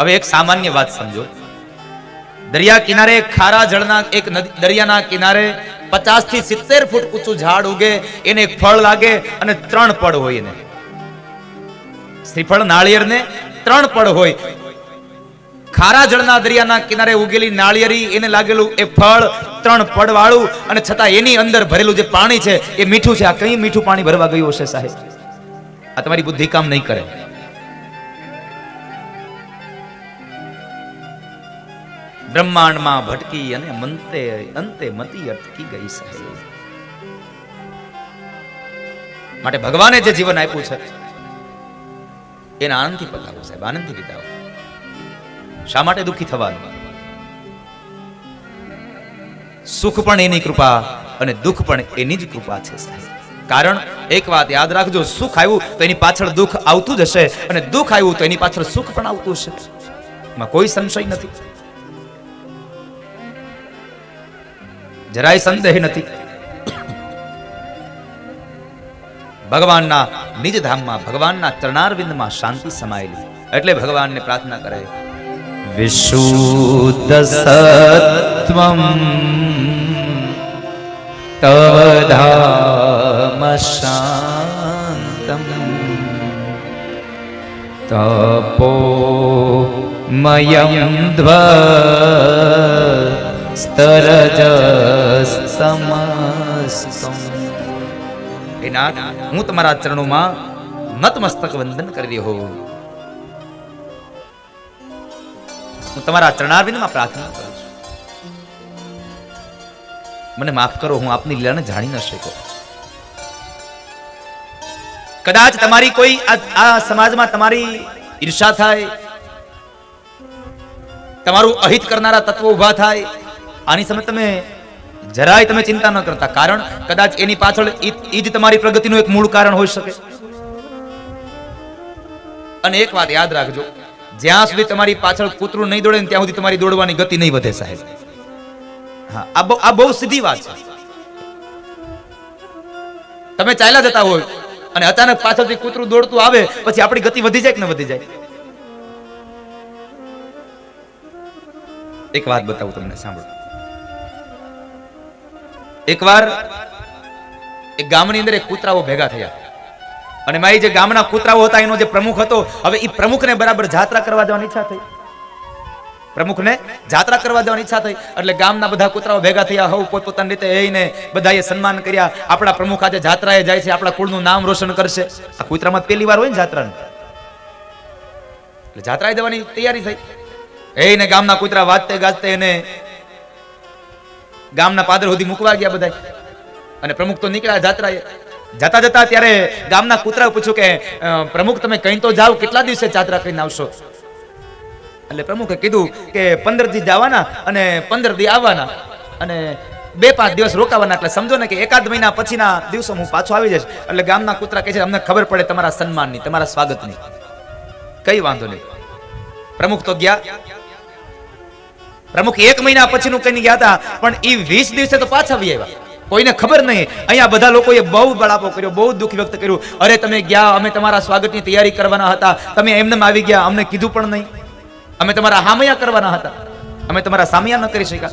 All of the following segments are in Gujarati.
હવે એક સામાન્ય વાત સમજો. દરિયા કિનારે ખારા જળના, એક દરિયાના કિનારે પચાસથી સિત્તેર ફૂટ ઊંચું ઝાડ ઉગે, એને એક ફળ લાગે અને ત્રણ પડ હોય એને. શ્રીફળ નાળિયેર ને ત્રણ પડ હોય. ખારા જળના દરિયાના કિનારે ઉગેલી નાળિયેરી, એને લાગેલું એ ફળ ત્રણ પડ વાળું અને છતાં એની અંદર ભરેલું જે પાણી છે, એ મીઠું છે. આ કઈ મીઠું પાણી ભરવા ગયું હશે સાહેબ? આ તમારી બુદ્ધિ કામ નહીં કરે. બ્રહ્માંડમાં ભટકી અને મંતે અંતે મતી અટકી ગઈ સાહેબ માટે ભગવાને જે જીવન આપ્યું છે, એને આનંદથી પતાવો સાહેબ, આનંદથી વિતાવો. શા માટે દુઃખી થવાનું? સુખ પણ એની કૃપા અને દુઃખ પણ એની જ કૃપા છે સાહેબ. કારણ એક વાત યાદ રાખજો, સુખ આવ્યું તો એની પાછળ દુઃખ આવતું જ હશે અને દુઃખ આવ્યું તો એની પાછળ સુખ પણ આવતું હશે. એમાં કોઈ સંશય નથી. જરાય સંદેહ નથી. ભગવાનના નિજ ધામમાં ભગવાનના ચરણારવિંદમાં શાંતિ સમાયેલી. એટલે ભગવાનને પ્રાર્થના કરે, વિશુદ્ધ સત્વમ તવ ધામ શાંતમ તપો મયમ ધ્વ સ્તરજ નાથ હું તમારા ચરણોમાં નતમસ્તક વંદન કરી રહ્યો હોઉં. હું તમારા ચરણારવિંદમાં પ્રાર્થના કરું છું. મને માફ કરો, હું આપની લીલાને જાણી ન શક્યો. કદાચ તમારી કોઈ આ સમાજમાં તમારી ઈર્ષા થાય, તમારું અહિત કરનારા તત્વો ઊભા થાય આની સામે તમે જરાય તમે ચિંતા ન કરતા. કારણ કદાચ એની પાછળ ઈ જ તમારી પ્રગતિનું એક મૂળ કારણ હોઈ શકે. અને એક વાત યાદ રાખજો. જ્યાં સુધી તમારી પાછળ કૂતરું નહીં દોડે ને ત્યાં સુધી તમારી દોડવાની ગતિ નહીં વધે સાહેબ. હા, આ બહુ આ બહુ સીધી વાત છે. તમે ચાલ્યા જતા હોય અને અચાનક પાછળથી કૂતરું દોડતું આવે, પછી આપણી ગતિ વધી જાય કે ન વધી જાય? એક વાત બતાવું તમને, સાંભળો. એકવાર એક ગામની અંદર એક કૂતરાઓ ભેગા થયા. અને મારી જે ગામના કૂતરાઓ હતા, એનો જે પ્રમુખ હતો, હવે એ પ્રમુખને બરાબર જાત્રા કરવા જવાની ઈચ્છા થઈ. પ્રમુખને જાત્રા કરવા જવાની ઈચ્છા થઈ. એટલે ગામના બધા કૂતરાઓ ભેગા થયા, હવ પોતપોતાની રીતે એને બધાએ સન્માન કર્યા. આપણા પ્રમુખ આજે જાત્રાએ જાય છે, આપણા કુળનું નામ રોશન કરશે. આ કૂતરામાં પહેલી વાર હોય ને જાત્રાનું. એટલે જાત્રાએ જવાની તૈયારી થઈ. એને ગામના કૂતરા વાજતે ગાજતે એને ગામના પાદર સુધી મૂકવા ગયા બધા અને પ્રમુખ તો નીકળ્યા જાત્રાએ. જતા જતા ત્યારે ગામના કૂતરાએ પૂછ્યું કે પ્રમુખ તમે કઈ તો જાઓ, કેટલા દિવસે જાત્રા કરીને આવશો? એટલે પ્રમુખે કીધું કે પંદર દી જવાના અને પંદર દી આવવાના. અને બે પાંચ દિવસ રોકાવાના. એટલે સમજો ને કે એકાદ મહિના પછીના દિવસો હું પાછો આવી જઈશ. એટલે ગામના કૂતરા કહે છે, અમને ખબર પડે તમારા સન્માનની, તમારા સ્વાગતની. કઈ વાંધો નહીં. પ્રમુખ તો ગયા. પ્રમુખ, એક મહિના પછીનું કઈ ગયા હતા, પણ એ વીસ દિવસે તો પાછા આવી આવ્યા. કોઈને ખબર નહીં. અહીંયા બધા લોકોએ બહુ બળાપો કર્યો, બહુ દુઃખ વ્યક્ત કર્યું. અરે, તમે ગયા, અમે તમારા સ્વાગતની તૈયારી કરવાના હતા. તમે એમને આવી ગયા, અમને કીધું પણ નહીં. અમે તમારા હામયા કરવાના હતા. અમે તમારા સામયા ન કરી શક્યા.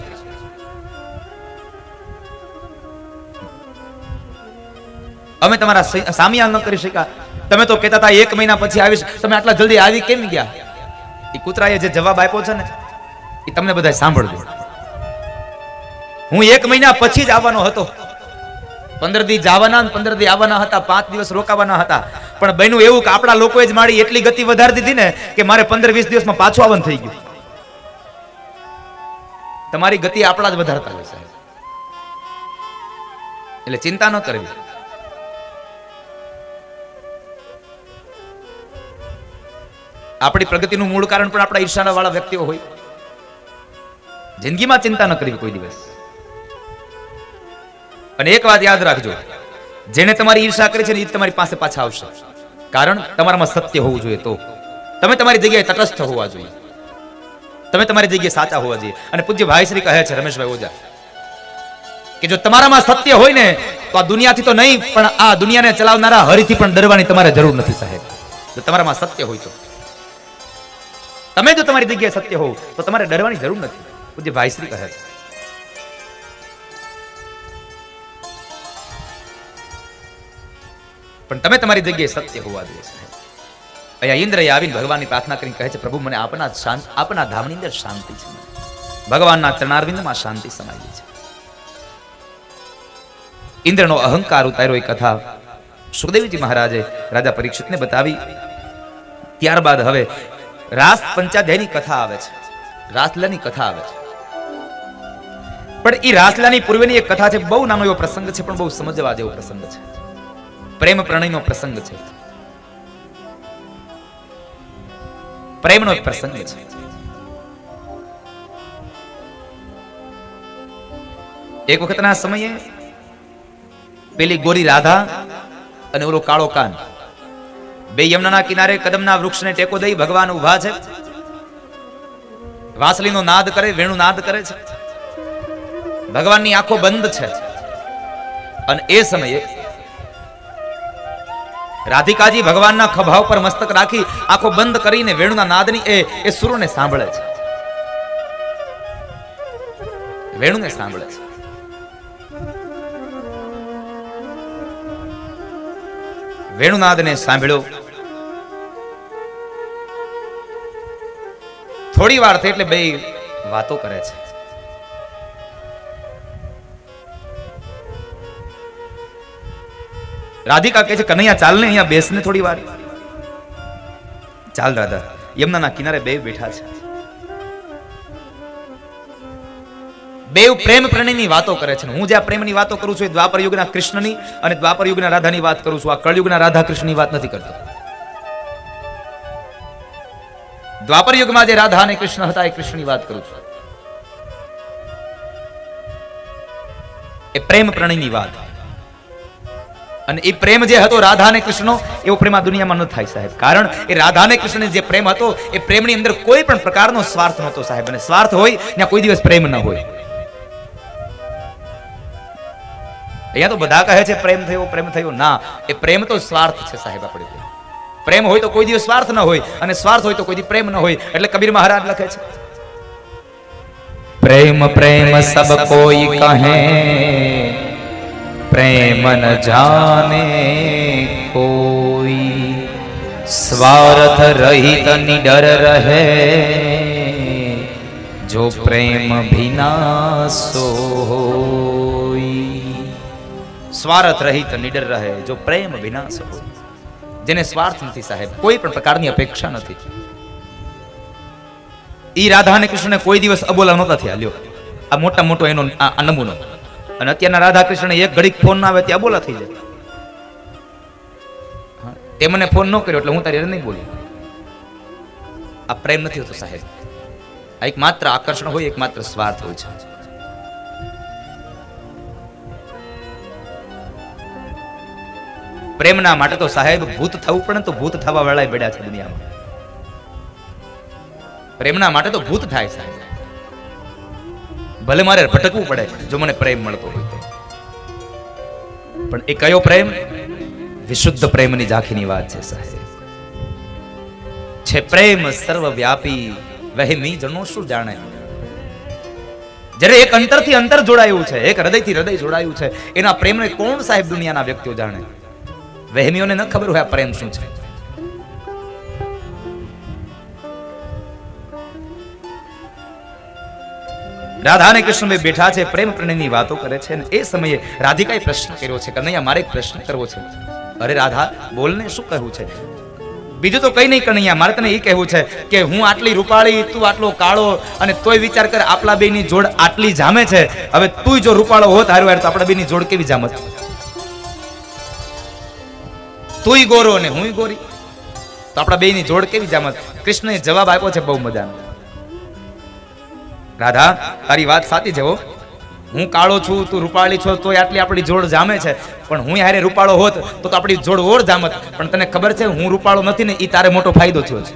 અમે તમારા સામયા ન કરી શક્યા. તમે તો કહેતા હતા, એક મહિના પછી આવીશ. તમે આટલા જલ્દી આવી કેમ ગયા? એ કૂતરાએ જે જવાબ આપ્યો છે ને એ તમને બધા સાંભળજો. હું એક મહિના પછી જ આવવાનો હતો. પંદર દી જવાના પંદર દી આવવાના હતા, પાંચ દિવસ રોકાવાના હતા. પણ બન્યું એવું કે આપણા લોકોએ જ મારી એટલી ગતિ વધારી દીધી ને કે મારે પંદર વીસ દિવસમાં પાછું આવવાનું થઈ ગયું. તમારી ગતિ આપણા જ વધારતા હોય સાહેબ. એટલે ચિંતા ન કરવી. આપણી પ્રગતિનું મૂળ કારણ પણ આપણા ઈર્ષાના વાળા વ્યક્તિઓ હોય. જિંદગીમાં ચિંતા ન કરવી કોઈ દિવસ. અને એક વાત યાદ રાખજો જેને તમારી ઈર્ષા કરી છે ને એ તમારી પાસે પાછા આવશે. કારણ તમારામાં સત્ય હોવું જોઈએ તો. તમે તમારી જગ્યાએ તટસ્થ હોવા જોઈએ. તમે તમારી જગ્યાએ સાચા હોવા જોઈએ. અને પૂજ્ય ભાઈ શ્રી કહે છે, રમેશભાઈ ઓજા કે જો તમારામાં સત્ય હોય ને, તો આ દુનિયાથી તો નહીં, પણ આ દુનિયાને ચલાવનારા હરીથી પણ ડરવાની તમારે જરૂર નથી સાહેબ. જો તમારામાં સત્ય હોય તો. તમે જો તમારી જગ્યાએ સત્ય હોવ, તો તમારે ડરવાની જરૂર નથી. પૂજ્ય ભાઈશ્રી કહે છે પણ તમે તમારી જગ્યાએ સત્ય હોવા જોઈએ અહીંયા ઇન્દ્રએ આવીને ભગવાનની પ્રાર્થના કરીને કહે છે, પ્રભુ, મને આપના શાંત આપના ધામની અંદર શાંતિ છે ભગવાનના ચરણારવિંદમાં શાંતિ સમાયેલી છે. ઇન્દ્રનો અહંકાર ઉતાર્યો એ કથા સુખદેવજી મહારાજે રાજા પરીક્ષિતને બતાવી. ત્યારબાદ હવે રાસ પંચાધ્યાયની કથા આવે છે. રાસલાની કથા આવે છે. પણ એ રાસલાની પૂર્વેની એક કથા છે, બહુ નાનો એવો પ્રસંગ છે, પણ બહુ સમજવા જેવો પ્રસંગ છે. પ્રેમ પ્રણયનો પ્રસંગ છે. પ્રેમનો એક પ્રસંગ છે. એક વખતના સમયે પેલી ગોરી રાધા અને ઓલો કાળો કાન બે યમુનાના કિનારે કદમના વૃક્ષને ટેકો દઈ ભગવાન ઊભા છે. વાસલીનો નાદ કરે, વેણુ નાદ કરે છે. ભગવાનની આંખો બંધ છે. અને એ સમયે રાધિકાજી ભગવાનના ખભા ઉપર મસ્તક રાખી આંખો બંધ કરીને વેણુના નાદની એ એ સુરોને સાંભળે છે. વેણુને સાંભળે છે. વેણુનાદને સાંભળ્યો. થોડી વાર થઈ એટલે બે વાતો કરે છે. રાધિકા કહે છે કનૈયા, ચાલ ને, અહીંયા બેસને થોડી વાર. ચાલ રાધા, યમુનાના કિનારે બે બેઠા છે. બેવ પ્રેમ પ્રણયની વાતો કરે છે હું જે આ પ્રેમની વાતો કરું છું એ દ્વાપર યુગના કૃષ્ણની અને દ્વાપર યુગના રાધાની વાત કરું છું. આ કળયુગના રાધા કૃષ્ણની વાત નથી કરતો. દ્વાપર યુગમાં જે રાધા અને કૃષ્ણ હતા એ કૃષ્ણની વાત કરું છું. એ પ્રેમ પ્રણયની વાત. અને એ પ્રેમ જે હતો રાધા અને કૃષ્ણનો એવો પ્રેમ આ દુનિયામાં ન થાય સાહેબ. કારણ એ રાધા અને કૃષ્ણને જે પ્રેમ હતો, એ પ્રેમની અંદર કોઈ પણ પ્રકારનો સ્વાર્થ નહોતો સાહેબ. અને સ્વાર્થ હોય, ત્યાં કોઈ દિવસ પ્રેમ ન હોય. અહીંયા તો બધા કહે છે, પ્રેમ થયો પ્રેમ થયો. ના, એ પ્રેમ તો સ્વાર્થ છે સાહેબ આપણે પ્રેમ હોય તો કોઈ દિવસ સ્વાર્થ ન હોય, અને સ્વાર્થ હોય તો કોઈ દિવસ પ્રેમ ન હોય. એટલે કબીર મહારાજ લખે છે, પ્રેમ પ્રેમ સબ કોઈ કહે. પ્રેમ ન જાને કોઈ. સ્વાર્થ રહિત નિડર રહે. જો પ્રેમ ભીના સોઈ સ્વાર્થ રહિત નિડર રહે, જો પ્રેમ વિનાશ હોય. જેને સ્વાર્થ નથી સાહેબ, કોઈ પણ પ્રકારની અપેક્ષા નથી. ઈ રાધા અને કૃષ્ણને કોઈ દિવસ અબોલા નહોતા થયા, લ્યો. આ મોટા મોટો એનો આ નમૂનો. અને અત્યારના રાધા કૃષ્ણ એક ઘડીક ફોન ના આવે ત્યાં બોલા થઈ જાય. તે મને ફોન ન કર્યો એટલે હું તારી નહીં બોલી. આ પ્રેમ નથી હોતો સાહેબ. આ એક માત્ર આકર્ષણ હોય, એક માત્ર સ્વાર્થ હોય છે. પ્રેમના માટે તો સાહેબ ભૂત થવું પડે તો ભૂત થવા વાળા બેડા છે દુનિયામાં. પ્રેમના માટે તો ભૂત થાય સાહેબ. ભલે મારે ભટકવું પડે, જો મને પ્રેમ મળતો હોય પણ એ કયો પ્રેમ? વિશુદ્ધ પ્રેમની ઝાંખીની વાત છે, સાહેબ. છે પ્રેમ સર્વવ્યાપી. વહેમી જણો શું જાણે? જ્યારે એક અંતરથી અંતર જોડાયું છે, એક હૃદયથી હૃદય જોડાયું છે, એના પ્રેમને કોણ સાહેબ દુનિયાના વ્યક્તિઓ જાણે? વહેમીઓને ન ખબર હોય આ પ્રેમ શું છે. રાધા અને કૃષ્ણ બે બેઠા છે, પ્રેમ પ્રણયની વાતો કરે છે એ સમયે રાધિકાએ પ્રશ્ન કર્યો છે કનૈયા મારે પ્રશ્ન કરવો છે. અરે રાધા, બોલને શું કહેવું છે? બીજું તો કઈ નહીં કનૈયા, મારે તને એ કહેવું છે કે હું આટલી રૂપાળી, તું આટલો કાળો અને તોય વિચાર કર, આપલા બેની જોડ આટલી જામે છે. હવે તું જો રૂપાળો હોત હારું હાર, તો આપણા બેની જોડ કેવી જામત તુંય ગોરો અને હુંય ગોરી. તો આપણા બેની જોડ કેવી જામત કૃષ્ણએ જવાબ આપ્યો છે બહુ મજાનો. રાધા, તારી વાત સાચી છે હો. હું કાળો છું, તું રૂપાળી છો, તોય આટલી આપણી જોડ જામે છે. પણ હું હારે રૂપાળો હોત, તો તો આપણી જોડ ઓર જામત. પણ તને ખબર છે, હું રૂપાળો નથી ને એ તારે મોટો ફાયદો થયો છે.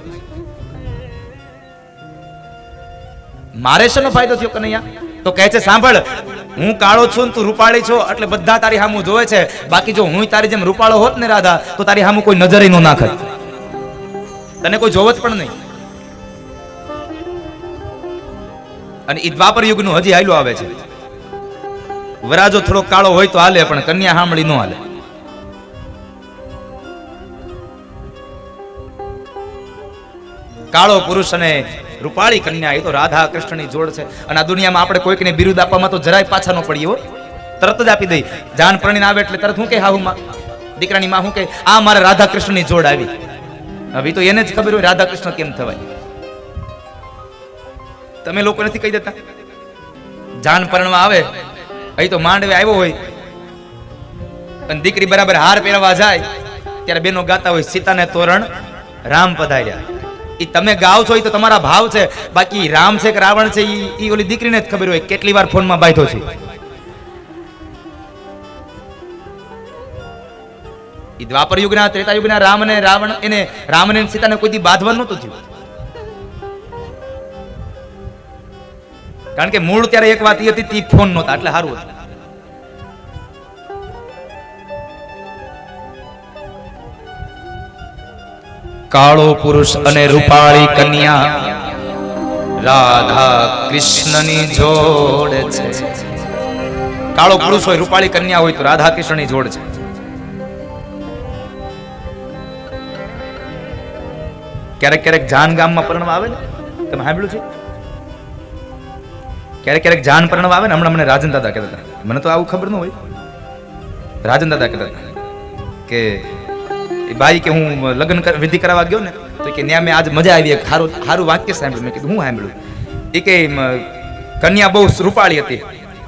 મારે શેનો ફાયદો થયો, કનૈયા? તો કહે છે, સાંભળ, હું કાળો છું તું રૂપાળી છો, એટલે બધા તારી સામું જોવે છે. બાકી જો હું તારી જેમ રૂપાળો હોત ને રાધા, તો તારી સામું કોઈ નજરે ન નાખત તને કોઈ જોવત પણ નહીં. અને એ દ્વાપર યુગનું હજી હાલ્યો આવે છે. વરાજો થોડો કાળો હોય તો હાલે, પણ કન્યા હામળી ન હાલે. કાળો પુરુષ અને રૂપાળી કન્યા એ તો રાધા કૃષ્ણની જોડ છે. અને આ દુનિયામાં આપણે કોઈકને બિરુદ આપવામાં તો જરાય પાછા ન પડીએ હો. તરત જ આપી દઈ. જાન પરણીને આવે એટલે તરત હું કે હાહુમાં દીકરાની માં હું કે, આ મારે રાધા કૃષ્ણની જોડ આવી. હવે તો એને જ ખબર હોય રાધા કૃષ્ણ કેમ થવાય. તમે લોકો નથી કહી દેતા? જાન પરણવા આવે, અહીં તો માંડવે આવ્યો હોય, અને દીકરી બરાબર હાર પહેરવા જાય, ત્યારે બેનો ગાતા હોય, સીતાને તોરણ રામ પધાર્યા. એ તમે ગાવ છો એ તો તમારા ભાવ છે. બાકી રામ છે કે રાવણ છે એ ઓલી દીકરીને જ ખબર હોય, કેટલી વાર ફોનમાં બાંધો છે. ઈ દ્વાપર યુગના ત્રેતા યુગના રામ અને રાવણ એને રામ અને સીતાને કોઈ દી બાંધવાનું નહોતું થયું. કારણ કે મૂળ ત્યારે એક વાત એ હતી, તી ફોન નહોતા, એટલે સારું હતું. કાળો પુરુષ અને રૂપાળી કન્યા રાધા કૃષ્ણની જોડ છે. કાળો પુરુષ હોય, રૂપાળી કન્યા હોય, તો રાધા કૃષ્ણની જોડ છે. ક્યારેક ક્યારેક જાન ગામમાં પરણવા આવે ને? તમે સાંભળ્યું છે? ક્યારેક ક્યારેક જાન પરણવા આવે ને, હમણાં મને રાજન દાદા કહેતા હતા. મને તો આવું ખબર ન હોય. રાજન દાદા કહેતા હતા કે ભાઈ કે હું લગ્ન વિધિ કરાવવા ગયો ને, તો કે ત્યાં મેં આજ મજા આવી સારું સારું વાક્ય સાંભળ્યું. મેં કીધું, હું સાંભળ્યું? એ કે કન્યા બહુ રૂપાળી હતી,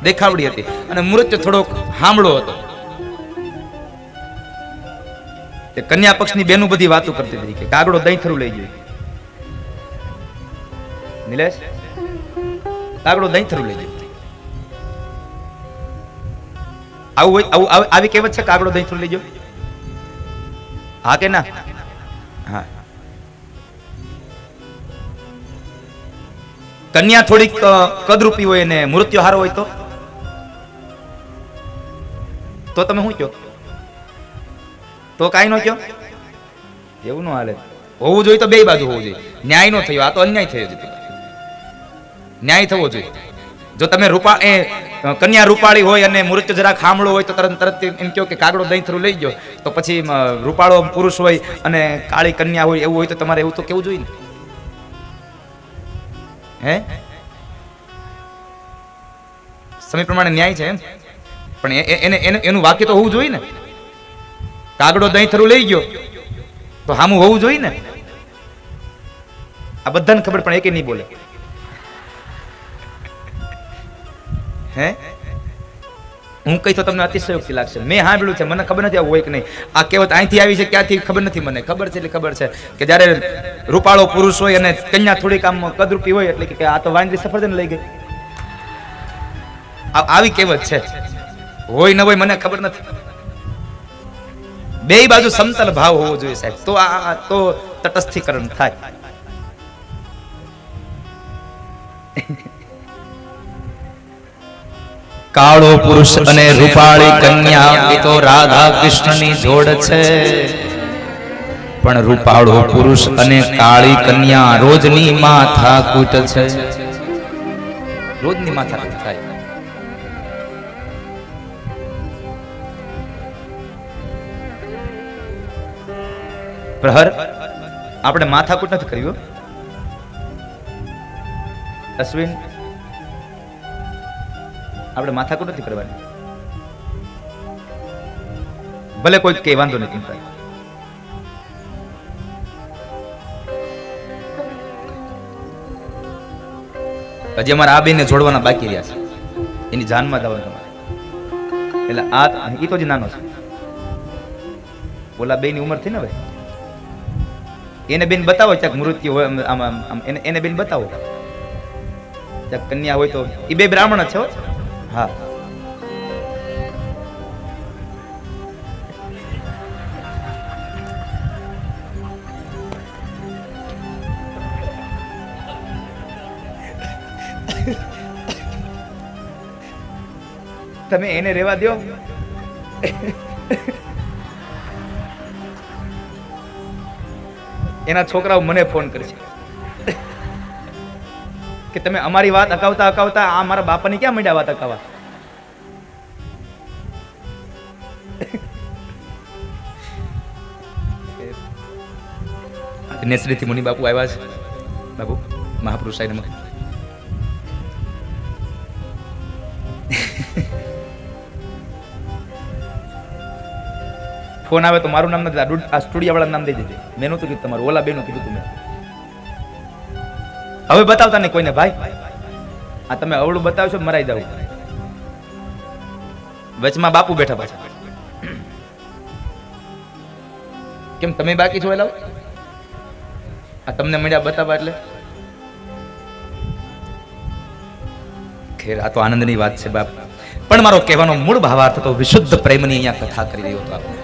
દેખાવડી હતી અને મૃત્યુ થોડોક હામળો હતો. તે કન્યા પક્ષની બેનું બધી વાતો કરતી હતી કે કાગડો દહીં થરું લઈ ગયું. નિલેશ કાગડો દહીં થરું લઈ જવું આવું હોય આવું આવું- કહેવત છે કાગડો દહીં થરું લઈ ગયો હા કે ના? હા. કન્યા થોડીક કદરૂપી હોય ને મૃત્યુ હારો હોય તો? તો તમે શું કહો? તો કાંઈ ન કહો? એવું ન હાલે. હોવું જોઈએ તો બે બાજુ હોવું જોઈએ. ન્યાય નો થયો આ તો અન્યાય થયો છે ન્યાય થવો જોઈએ. જો તમે રૂપા એ કન્યા રૂપાળી હોય અને મૃત્યુ જરાક ખામળો હોય તો તરત તરત એમ કહો કે કાગડો દહીં થ્રુ લઈ ગયો, તો પછી રૂપાળો પુરુષ હોય અને કાળી કન્યા હોય એવું હોય તો તમારે એવું તો કેવું જોઈએ હે? સમય પ્રમાણે ન્યાય છે એમ? પણ એને, એનું વાક્ય તો હોવું જોઈએ ને? કાગડો દહીં થરું લઈ ગયો, તો હામું હોવું જોઈએ ને? આ બધાને ખબર, પણ એકે નહીં બોલે. હે? હું કહી તો તમને અતિશયોક્તિ લાગશે. મેં સાંભળ્યું છે, મને ખબર નથી, આવું હોય કે નહીં. આ કહેવત અહીંથી આવી છે, ક્યાંથી ખબર નથી મને. ખબર છે એટલે ખબર છે કે જ્યારે રૂપાળો પુરુષ હોય અને કન્યા થોડીક આમ કદરૂપી હોય એટલે કે આ તો વાંદરી સફરજન લઈ ગઈ. આવી કહેવત છે. હોય ન હોય મને ખબર નથી. બે બાજુ સમતલ ભાવ હોવો જોઈએ સાહેબ. તો આ- તો તટસ્થીકરણ થાય. કાળો પુરુષ અને રૂપાળી કન્યા એ તો રાધા કૃષ્ણની જોડ છે. પણ રૂપાળો પુરુષ અને કાળી કન્યા રોજની માથા કૂટ છે. રોજની માથા કૂટ થાય. પ્રહર આપણે માથાકૂટ નથી કર્યું અશ્વિન આપણે માથાકૂટ નથી કરવાની. ભલે કોઈ કે, વાંધો નથી ચિંતા હજી અમારે આ બેને જોડવાના બાકી રહ્યા છે. એની જાનમાં જવાનું તમારે. એટલે આ એ તો જ નાનો છે. ઓલા બેની ઉંમર થઈ ને ભાઈ એને બેન બતાવો ક્યાંક મૃત્યુ હોય, આમ આમ એને એને બેન બતાવો. ક્યાંક કન્યા હોય તો એ બે બ્રાહ્મણ છે હો. તમે એને રેવા દો એના છોકરાઓ મને ફોન કરશે કે તમે અમારી વાત અકાવતા અકાવતા આ મારા બાપાની ક્યાં માંડ્યા વાત અકાવા નેસરીથી મુનિ બાપુ આવ્યા છે. બાપુ મહાપુરુષ સાહેબ નમસ્કાર. ફોન આવે તો મારું નામ નથી આ સ્ટુડિયો વાળા નામ દઈ દેજે. મેં નહોતું કીધું તમારું ઓલા બેનું કીધું તું મેં. હવે બતાવતા નહીં કોઈને, ભાઈ. આ તમે અવળું બતાવશો મરાઈ દઉં વચમાં બાપુ બેઠા પાછા. કેમ તમે બાકી છો એલા? આ તમને મળ્યા બતાવવા એટલે? ખેર, આ તો આનંદની વાત છે બાપ. પણ મારો કહેવાનો મૂળ ભાવાર્થ હતો વિશુદ્ધ પ્રેમની અહીંયા કથા કરી રહ્યો હતો આપણે